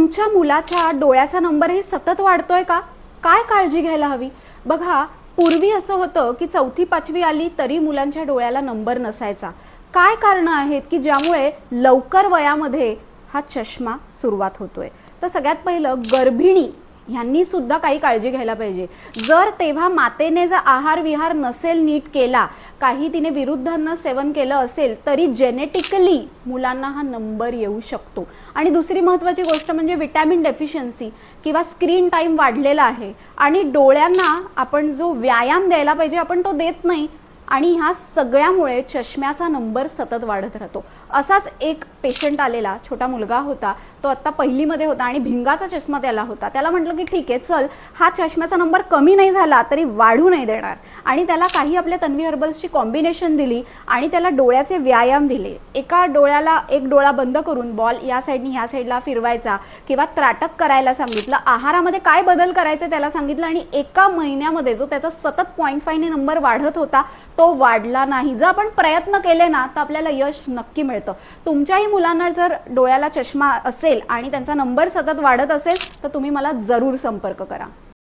तुमच्या मुलाच्या डोळ्याचा नंबरही सतत वाढतोय का? काय काळजी घ्यायला हवी? बघा पूर्वी असं होतं की चौथी पाचवी आली तरी मुलांच्या डोळ्याला नंबर नसायचा. काय कारणं आहेत की ज्यामुळे लवकर वयामध्ये हा चष्मा सुरुवात होतोय? तर सगळ्यात पहिलं गर्भिणी ह्यांनी सुद्धा काही काळजी घ्यायला पाहिजे. जर तेव्हा मातेने जर आहार विहार नसेल नीट केला काही तिने विरुद्धांना सेवन केलं असेल तरी जेनेटिकली मुलांना हा नंबर येऊ शकतो. आणि दुसरी महत्वाची गोष्ट म्हणजे विटॅमिन डेफिशियन्सी किंवा स्क्रीन टाईम वाढलेला आहे. आणि डोळ्यांना आपण जो व्यायाम द्यायला पाहिजे आपण तो देत नाही. आणि ह्या सगळ्यामुळे चष्म्याचा नंबर सतत वाढत राहतो. असाच एक पेशंट आलेला छोटा मुलगा होता तो आत्ता पहिलीमध्ये होता आणि भिंगाचा चष्मा त्याला होता. त्याला म्हटलं की ठीक आहे चल हा चष्म्याचा नंबर कमी नाही झाला तरी वाढू नाही देणार. आणि त्याला काही आपल्या तन्वी हर्बल्सची कॉम्बिनेशन दिली आणि त्याला डोळ्याचे व्यायाम दिले. एका डोळ्याला एक डोळा बंद करून बॉल या साईडनी ह्या साईडला फिरवायचा किंवा त्राटक करायला सांगितलं. आहारामध्ये काय बदल करायचे त्याला सांगितलं आणि एका महिन्यामध्ये जो त्याचा सतत पॉईंट फायने नंबर वाढत होता तो वाढला नाही. जर आपण प्रयत्न केले ना तर आपल्याला यश नक्की मिळतं. तुमच्याही मुलांना जर डोळ्याला चष्मा असेल आणि त्यांचा नंबर सतत वाढत असेल तर तुम्ही मला जरूर संपर्क करा.